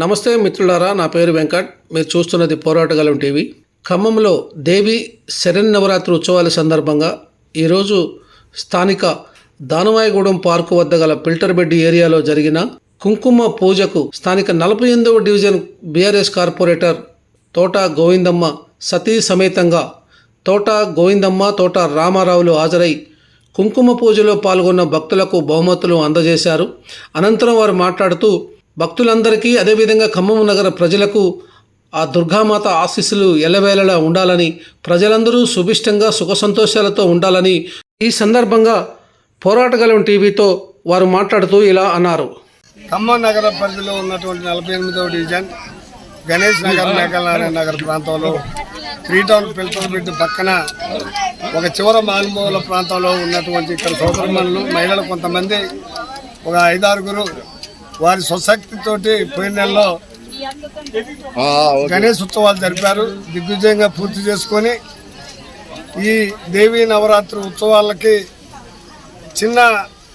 నమస్తే మిత్రులారా నా పేరు వెంకట్. మీరు చూస్తున్నది పోరాటగలం టీవీ. ఖమ్మంలో దేవి శరన్నవరాత్రి ఉత్సవాల సందర్భంగా ఈరోజు స్థానిక దానవాయగూడెం పార్కు వద్ద గల ఫిల్టర్ బెడ్ ఏరియాలో జరిగిన కుంకుమ పూజకు స్థానిక నలభై ఎనిమిదవ డివిజన్ బీఆర్ఎస్ కార్పొరేటర్ తోట గోవిందమ్మ సతీ సమేతంగా తోట గోవిందమ్మ తోట రామారావులు హాజరై కుంకుమ పూజలో పాల్గొన్న భక్తులకు బహుమతులు అందజేశారు. అనంతరం వారు మాట్లాడుతూ భక్తులందరికీ అదేవిధంగా ఖమ్మం నగర ప్రజలకు ఆ దుర్గామాత ఆశీస్సులు ఎల్లవేళలా ఉండాలని ప్రజలందరూ సుభిష్టంగా సుఖ సంతోషాలతో ఉండాలని ఈ సందర్భంగా పోరాటగలం టీవీతో వారు మాట్లాడుతూ ఇలా అన్నారు. ఖమ్మం నగర పరిధిలో ఉన్నటువంటి నలభై ఎనిమిదవ డివిజన్ గణేష్ నగర్ మేకలనారాయణ నగర్ ప్రాంతంలో త్రీ టౌన్ బిడ్డ పక్కన ఒక చివర మానుభవుల ప్రాంతంలో ఉన్నటువంటి ఇక్కడ సోదరమణులు మహిళలు కొంతమంది ఒక ఐదారుగురు వారి స్వశక్తితోటి పోయిన నెలలో గణేష్ ఉత్సవాలు జరిపారు. దిగ్విజయంగా పూర్తి చేసుకొని ఈ దేవీ నవరాత్రి ఉత్సవాలకి చిన్న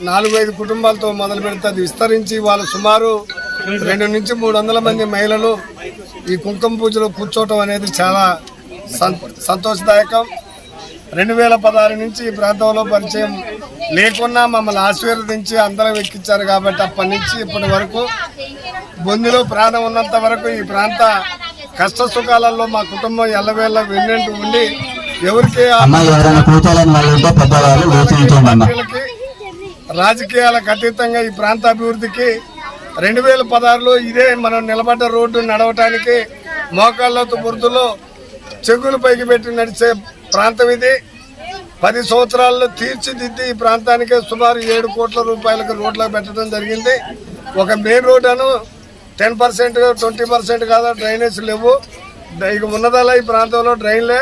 నాలుగైదు కుటుంబాలతో మొదలు పెడితే అది విస్తరించి వాళ్ళు సుమారు రెండు నుంచి మూడు వందల మంది మహిళలు ఈ కుంకుమ పూజలో కూర్చోవటం అనేది చాలా సంతోషదాయకం. రెండు వేల పదహారు నుంచి ఈ ప్రాంతంలో పరిచయం లేకున్నా మమ్మల్ని ఆశీర్వదించి అందరం ఎక్కించారు కాబట్టి అప్పటి నుంచి ఇప్పటి వరకు బొందిలో ప్రాణం ఉన్నంత వరకు ఈ ప్రాంత కష్ట సుఖాలలో మా కుటుంబం ఎల్లవేళ్ళ వెన్నంటూ ఉండి ఎవరికి రాజకీయాలకు అతీతంగా ఈ ప్రాంత అభివృద్ధికి రెండు వేల పదహారులో ఇదే మనం నిలబడ్డ రోడ్డు నడవటానికి మోకాళ్ళతో బురదలో చెగులు పైకి పెట్టి నడిచే ప్రాంతం ఇది. పది సంవత్సరాల్లో తీర్చిదిద్ది ఈ ప్రాంతానికి సుమారు ఏడు కోట్ల రూపాయలకు రోడ్లకు పెట్టడం జరిగింది. ఒక మెయిన్ రోడ్ అను టెన్ పర్సెంట్ ట్వంటీ పర్సెంట్ కాదా డ్రైనేజ్ లేవు. ఇక ఉన్నదల్లా ఈ ప్రాంతంలో డ్రైన్లే.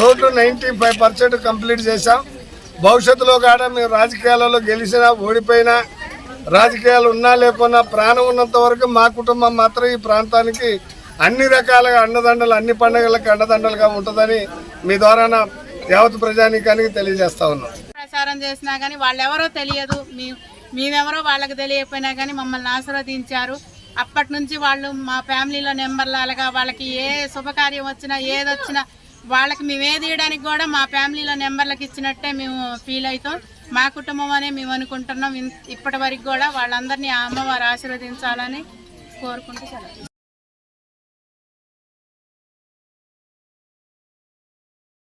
రోడ్లు నైంటీ ఫైవ్ పర్సెంట్ కంప్లీట్ చేశాం. భవిష్యత్తులో కాడ మేము రాజకీయాలలో గెలిచినా ఓడిపోయినా రాజకీయాలు ఉన్నా లేకున్నా ప్రాణం ఉన్నంత వరకు మా కుటుంబం మాత్రం ఈ ప్రాంతానికి అన్ని రకాలుగా అండదండలు అన్ని పండుగలకు అండదండలుగా ఉంటుందని మీ ద్వారా యావత్ ప్రజానీకానికి తెలియజేస్తా ఉన్నాం. ప్రచారం చేసినా కానీ వాళ్ళెవరో తెలియదు. మీ మేమెవరో వాళ్ళకి తెలియకపోయినా కానీ మమ్మల్ని ఆశీర్వదించారు. అప్పటి నుంచి వాళ్ళు మా ఫ్యామిలీలో నెంబర్లాగా వాళ్ళకి ఏ శుభకార్యం వచ్చినా ఏది వచ్చినా వాళ్ళకి మేము ఏది ఇవ్వడానికి కూడా మా ఫ్యామిలీలో నెంబర్లకు ఇచ్చినట్టే మేము ఫీల్ అవుతాం. మా కుటుంబం అనే మేము అనుకుంటున్నాం. ఇప్పటి వరకు కూడా వాళ్ళందరినీ ఆ అమ్మవారు ఆశీర్వదించాలని కోరుకుంటూ సెలవు